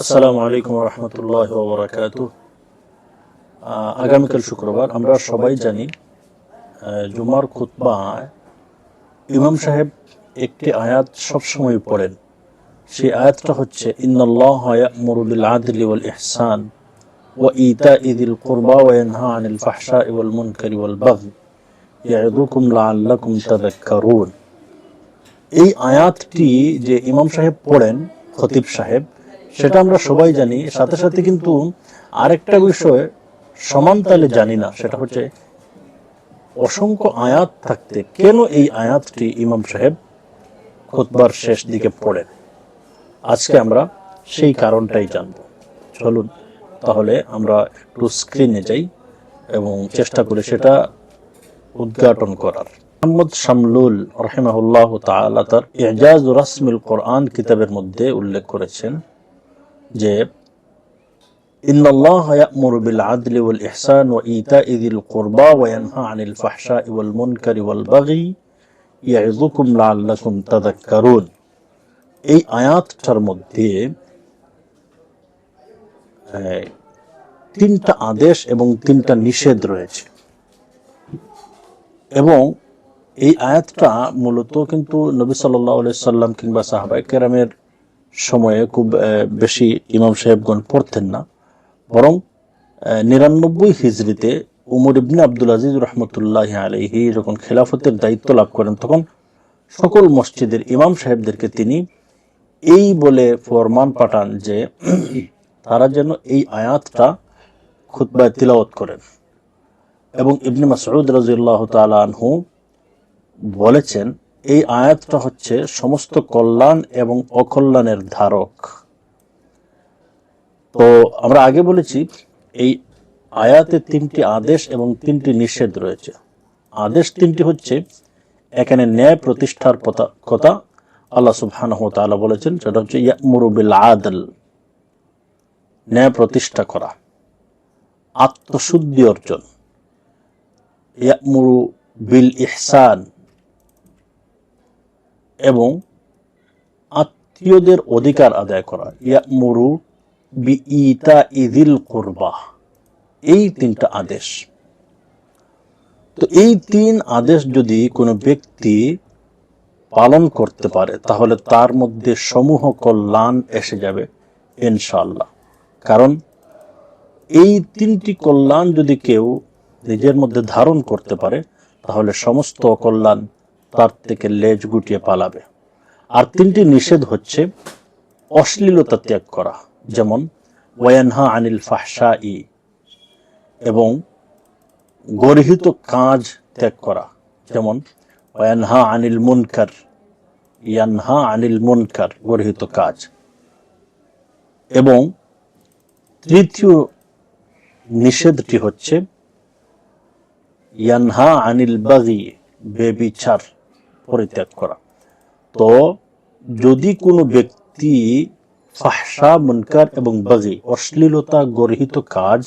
আসসালামু আলাইকুম রহমতুল্লাহ বরাকাত আগামীকাল শুক্রবার আমরা সবাই জানি জুমার খুতবায় ইমাম সাহেব একটি আয়াত সবসময় পড়েন। সেই আয়াতটা হচ্ছে, ইন্নাল্লাহ ইয়া'মুরু বিল আদলি ওয়াল ইহসান ওয়া ইতা'i যিল কুরবা ওয়া ইয়ানহা আনিল ফাহশা'i ওয়াল মুনকারি ওয়াল বাগই ইয়া'যুকুম লা'আল্লাকুম তাযাক্কারুন। এই আয়াতটি যে ইমাম সাহেব পড়েন, খতিব সাহেব সেটা আমরা সবাই জানি। সাথে সাথে কিন্তু আরেকটা বিষয় সমান তালে জানি না, সেটা হচ্ছে অসংখ্য আয়াত থাকতে কেন এই আয়াতটি ইমাম সাহেব খুতবার শেষ দিকে পড়েন? আজকে আমরা সেই কারণটাই জানব। চলুন, তাহলে আমরা একটু স্ক্রিনে যাই এবং চেষ্টা করি সেটা উদ্ঘাটন করার। মোহাম্মদ শামলুল রহিমাহুল্লাহ তাআলা তার এজাজ রাসমিল কোরআন কিতাবের মধ্যে উল্লেখ করেছেন যে, ইন্নাল্লাহ ইয়া'মুরু বিল আদলি ওয়াল ইহসান ওয়া ইতাঈ যিল কুরবা ওয়া ইয়ানহা আনিল ফাহশাই ওয়াল মুনকারি ওয়াল বাগি ইয়াইযুকুম লাআল্লাকুম তাযাক্কারুন। এই আয়াতটার মধ্যে তিনটা আদেশ এবং তিনটা নিষেধ রয়েছে। এবং এই আয়াতটা মূলত কিন্তু নবী সাল্লাহ সাল্লাম কিংবা সাহাবাই কেরামের সময়ে খুব বেশি ইমাম সাহেবগণ পড়তেন না। বরং নিরানব্বই হিজড়িতে উমর ইবনে আব্দুল আজিজ রহমতুল্লাহ আলহি যখন খেলাফতের দায়িত্ব লাভ করেন, তখন সকল মসজিদের ইমাম সাহেবদেরকে তিনি এই বলে ফরমান পাঠান যে, তারা যেন এই আয়াতটা খুতবায় তিলাওয়াত করেন। এবং ইবনে মাসউদ রাজিউল্লাহ তাআলা আনহু বলেছেন এই আয়াতটা হচ্ছে সমস্ত কল্যাণ এবং অকল্যাণের ধারক। তো আমরা আগে বলেছি, এই আয়াতে তিনটি আদেশ এবং তিনটি নিষেধ রয়েছে। আদেশ তিনটি হচ্ছে, এখানে ন্যায় প্রতিষ্ঠার কথা আল্লাহ সুবহানাহু বলেছেন, সেটা হচ্ছে ইয়ামুরু বিল আদল, ন্যায় প্রতিষ্ঠা করা, আত্মশুদ্ধি অর্জন। ইয়ামুরু বিল ইহসান এবং আত্মীয়দের অধিকার আদায় করা। ইয়ামুরু বি ইতা ইদিল এই তিনটা আদেশ। তো এই তিন আদেশ যদি কোনো ব্যক্তি পালন করতে পারে, তাহলে তার মধ্যে সমূহ কল্যাণ এসে যাবে, ইনশাআল্লাহ। কারণ এই তিনটি কল্যাণ যদি কেউ নিজের মধ্যে ধারণ করতে পারে, তাহলে সমস্ত অকল্যাণ তার থেকে লেজ গুটিয়ে পালাবে। আর তিনটি নিষেধ হচ্ছে অশ্লীলতা ত্যাগ করা, যেমন ওয়ানহা আনিল ফাহসা ই এবং গর্হিত কাজ ত্যাগ করা, যেমন ওয়ানহা আনিল মুনকার, ইয়ানহা আনিল মুনকার গর্হিত কাজ। এবং তৃতীয় নিষেধটি হচ্ছে ইয়ানহা আনিল বাগি, বেবিচার। পরিত্যাগ করা। তো যদি কোনো ব্যক্তি ফাহসা মুনকার এবং বাগি অশ্লীলতা গর্হিত কাজ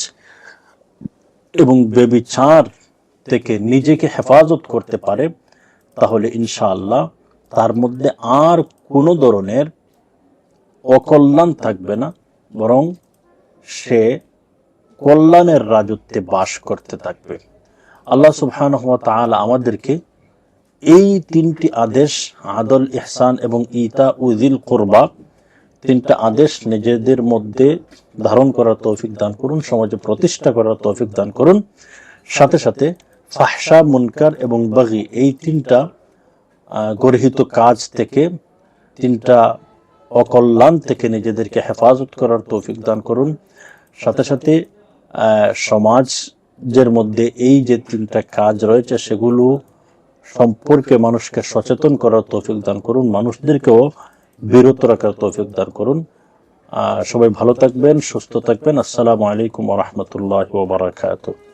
এবং বেবিচার থেকে নিজেকে হেফাজত করতে পারে তাহলে ইনশাআল্লাহ তার মধ্যে আর কোনো ধরনের অকল্যাণ থাকবে না বরং সে কল্যাণের রাজত্বে বাস করতে থাকবে। আল্লাহ সুবহানাহু ওয়া তাআলা আমাদেরকে এই তিনটি আদেশ, আদল, ইহসান এবং ইতা উদিল কুরবা, তিনটা আদেশ নিজেদের মধ্যে ধারণ করার তৌফিক দান করুন, সমাজে প্রতিষ্ঠা করার তৌফিক দান করুন। সাথে সাথে ফাহসা মুনকার এবং বাগি এই তিনটা গর্হিত কাজ থেকে, তিনটা অকল্যাণ থেকে নিজেদেরকে হেফাজত করার তৌফিক দান করুন। সাথে সাথে সমাজের মধ্যে এই যে তিনটা কাজ রয়েছে, সেগুলো সম্পর্কে মানুষকে সচেতন করার তৌফিক দান করুন, মানুষদেরকেও বিরত রাখার তৌফিক দান করুন। সবাই ভালো থাকবেন, সুস্থ থাকবেন। আসসালামু আলাইকুম রহমতুল্লাহ বারাকাতুহ।